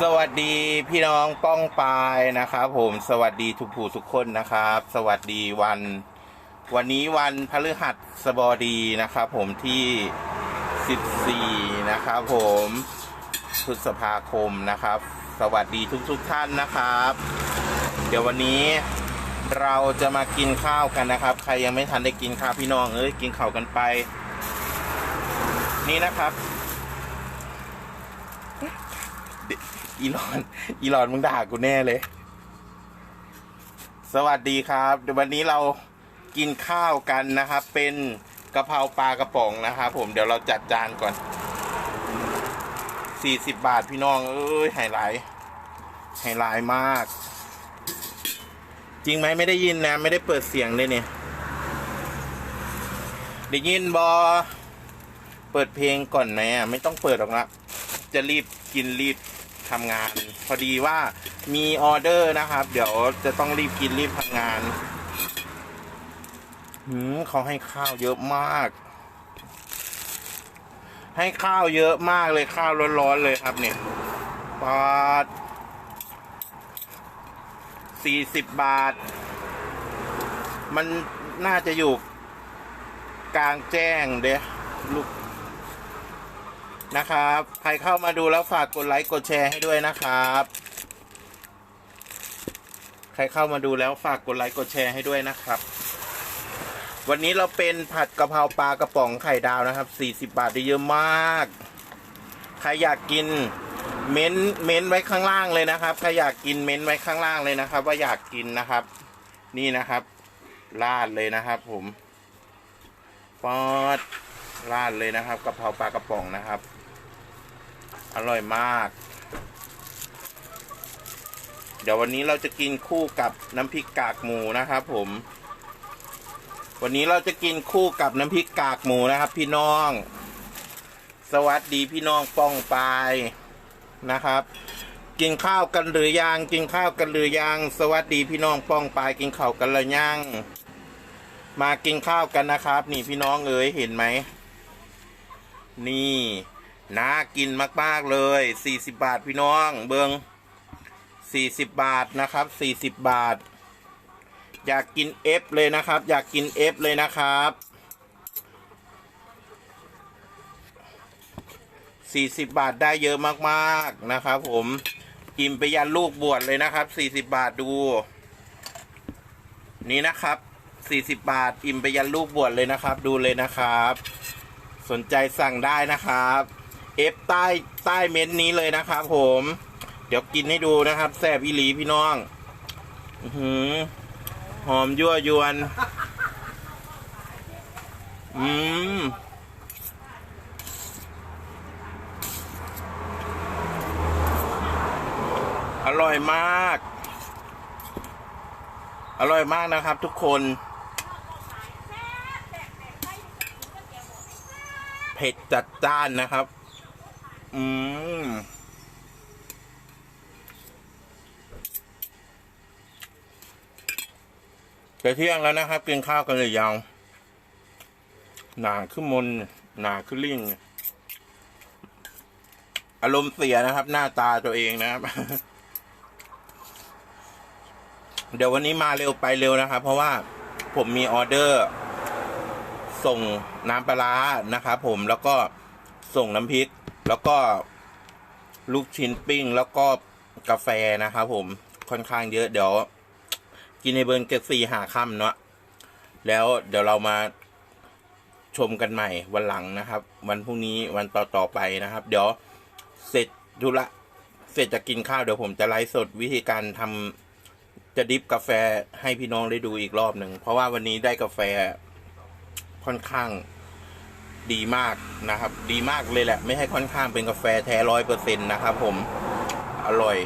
สวัสดีพี่น้องป้องปายนะครับผมสวัสดีทุกผู้ทุกคนนะครับ สวัสดีวัน วันนี้วันพฤหัสบดีนะครับ ผมที่ 14 นะครับผมพฤษภาคมนะครับ สวัสดีทุกทุกท่านนะครับ เดี๋ยววันนี้เราจะมากินข้าวกันนะครับ ใครยังไม่ทันได้กินข้าวพี่น้องเอ้ยกินข้าวกันไป นี่นะครับ อีหลอน อีหลอนมึงด่ากูแน่เลย สวัสดีครับเดี๋ยววันนี้เรากินข้าวกันนะครับ เป็นกะเพราปลากระป๋องนะครับผมเดี๋ยวเราจัดจานก่อนสี่สิบบาทพี่น้อง เอ้ยไฮไลท์ไฮไลท์มาก จริงไหมไม่ได้ยินนะ ไม่ได้เปิดเสียงเลยเนี่ยได้ยินบอเปิดเพลงก่อนไหมอะไม่ต้องเปิดหรอกนะจะรีบกินรีบ ทำงาน พอดีว่ามีออเดอร์นะครับ เดี๋ยวจะต้องรีบกินรีบทำงานหืมเขาให้ข้าวเยอะมาก ให้ข้าวเยอะมากเลยข้าวร้อนๆเลยครับเนี่ยปาดสี่สิบบาท มันน่าจะอยู่กลางแจ้งเด้ลูก นะครับ ใครเข้ามาดูแล้วฝากกดไลค์กดแชร์ให้ด้วยนะครับ ใครเข้ามาดูแล้วฝากกดไลค์กดแชร์ให้ด้วยนะครับ วันนี้เราเป็นผัดกะเพราปลากระป๋องไข่ดาวนะครับ 40 บาทได้เยอะมาก ใครอยากกินเม้นเม้นไว้ข้างล่างเลยนะครับ ใครอยากกินเม้นไว้ข้างล่างเลยนะครับ ว่าอยากกินนะครับ นี่นะครับราดเลยนะครับผมปอดราดเลยนะครับกะเพราปลากระป๋องนะครับ อร่อยมาก เดี๋ยววันนี้เราจะกินคู่กับน้ำพริกกากหมูนะครับผม วันนี้เราจะกินคู่กับน้ำพริกกากหมูนะครับ พี่น้อง สวัสดีพี่น้องป้องปายนะครับ กินข้าวกันหรือยัง กินข้าวกันหรือยัง สวัสดีพี่น้องป้องปายกินข้าวกันหรือยัง มากินข้าวกันนะครับ นี่พี่น้องเอ๋ยเห็นไหม นี่ น่ากินมากๆเลย 40 บาทพี่น้อง เบิง40 บาทนะครับ 40 บาท อยากกินเอฟเลยนะครับ อยากกินเอฟเลยนะครับ 40 บาทได้เยอะมากๆนะครับผม อิ่มไปยันลูกบวชเลยนะครับ 40 บาทดู นี่นะครับ 40 บาท อิ่มไปยันลูกบวชเลยนะครับ ดูเลยนะครับสนใจสั่งได้นะครับ เอฟใต้ใต้เม้นต์นี้เลยนะครับผม เดี๋ยวกินให้ดูนะครับแซ่บอีหลีพี่น้องหือหอมยั่วยวน อืมอร่อยมาก อร่อยมากนะครับทุกคน เผ็ดจัดจ้านนะครับ อืมจะเที่ยงแล้วนะครับกินข้าวกันเลยยังหนาขึ้นมนหนาขึ้นลิ่ง อารมณ์เสียนะครับ หน้าตาตัวเองนะครับ เดี๋ยววันนี้มาเร็วไปเร็วนะครับ เพราะว่าผมมีออเดอร์ ส่งน้ำปลาร้านะครับผมแล้วก็ส่งน้ำพริก แล้วก็ลูกชิ้นปิ้ง แล้วก็กาแฟนะครับผมค่อนข้างเยอะเดี๋ยว กินในเบิร์นเกสี่หาค่ำเนาะแล้วเดี๋ยวเรามาชมกันใหม่วันหลังนะครับ วันพรุ่งนี้วันต่อต่อไปนะครับ เดี๋ยวเสร็จธุระเสร็จจะกินข้าวเดี๋ยวผมจะไลฟ์สดวิธีการทำจะดิฟกาแฟให้พี่น้องได้ดูอีกรอบหนึ่ง เพราะว่าวันนี้ได้กาแฟค่อนข้าง ดีมากนะครับ ดีมากเลยแหละ ไม่ให้ค่อนข้างเป็นกาแฟแท้ร้อยเปอร์เซ็นต์นะครับผม อร่อย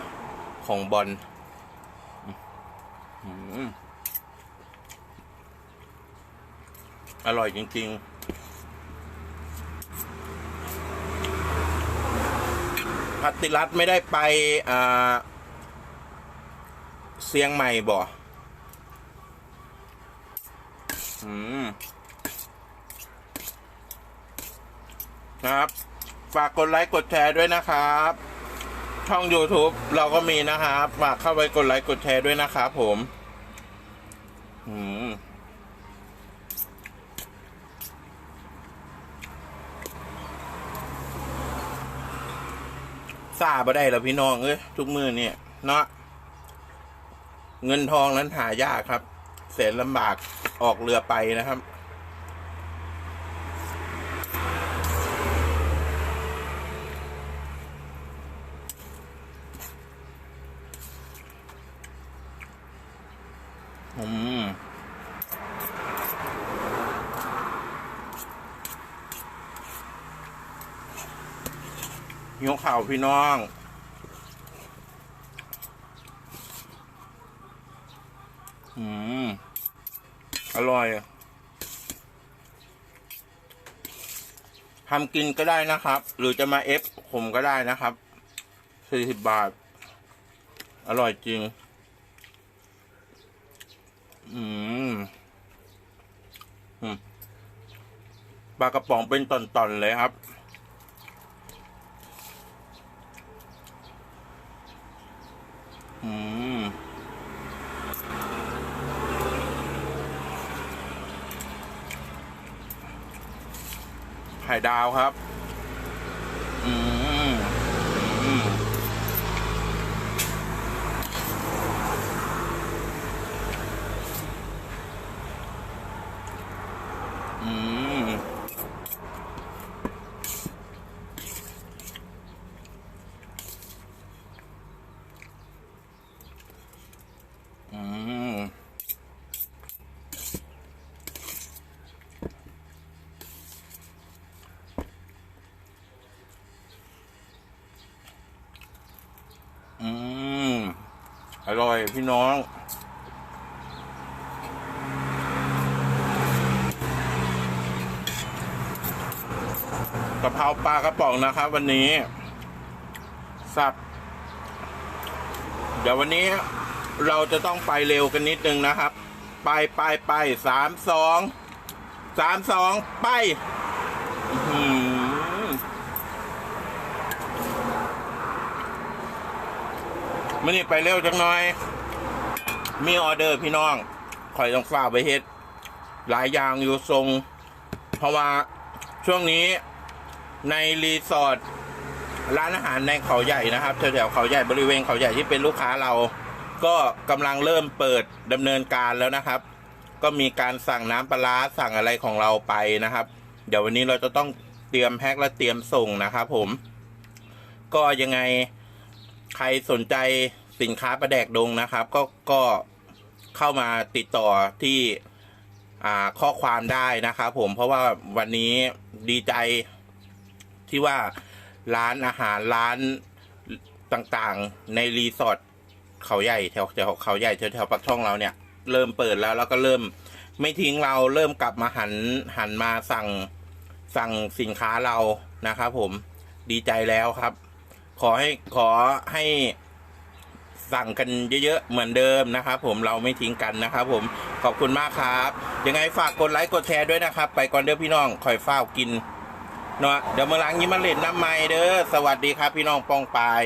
ของบอลอร่อยจริง ๆพัติรัตไม่ได้ไปเสียงใหม่บ่อืม ครับ ฝากกดไลค์กดแชร์ด้วยนะครับ ช่อง YouTube เราก็มีนะครับฝากเข้าไปกดไลค์กดแชร์ด้วยนะครับผมอืมซาบ่ได้แล้วพี่น้องเอ้ยทุกมือเนี่ยเนาะเงินทองนั้นหายากครับแสนลำบากออกเรือไปนะครับ อืม ยกข่าวพี่น้องอืมอร่อยทำกินก็ได้นะครับ หรือจะมาเอฟผมก็ได้นะครับสี่สิบบาท อร่อยจริง อืมอืมปลากระป๋องเป็นตอนๆเลยครับ อืมไข่ดาวครับ อืม ร่อยพี่น้องกะเพราปลากระป๋องนะครับ วันนี้ สับ เดี๋ยววันนี้เราจะต้องไปเร็วกันนิดนึงนะครับ ไปไปไปสามสองสามสองไป อื้อหือ มันนี่ไปเร็วจังหน่อย มีออเดอร์พี่น้องคอยต้องฝาไปเฮ็ด หลายอย่างอยู่ทรง เพราะว่าช่วงนี้ในรีสอร์ทร้านอาหารในเขาใหญ่นะครับแถวๆเขาใหญ่บริเวณเขาใหญ่ที่เป็นลูกค้าเรา ก็กำลังเริ่มเปิดดำเนินการแล้วนะครับ ก็มีการสั่งน้ำปลาร้าสั่งอะไรของเราไปนะครับ เดี๋ยววันนี้เราจะต้องเตรียมแพ็คและเตรียมส่งนะครับผม ก็ยังไง ใครสนใจสินค้าประแดกดงนะครับ ก็ก็เข้ามาติดต่อที่อ่าข้อความได้นะครับผมเพราะว่าวันนี้ดีใจที่ว่าร้านอาหารร้านต่างๆในรีสอร์ทเขาใหญ่แถวแถวเขาใหญ่แถวแถวปักช่องเราเนี่ย เริ่มเปิดแล้วแล้วก็เริ่ม ไม่ทิ้งเราเริ่มกลับมาหันหันมาสั่งสั่งสินค้าเรานะครับผมดีใจแล้วครับ ขอให้ขอให้สั่งกันเยอะๆเหมือนเดิมนะครับ ผมเราไม่ทิ้งกันนะครับ ผมขอบคุณมากครับยังไงฝากกดไลค์กดแชร์ด้วยนะครับ ไปก่อนเด้อพี่น้องคอยเฝ้ากินเนาะเดี๋ยวเมื่อหลังนี้มาเล่นน้ำไม้เด้อสวัสดีครับพี่น้องปองปาย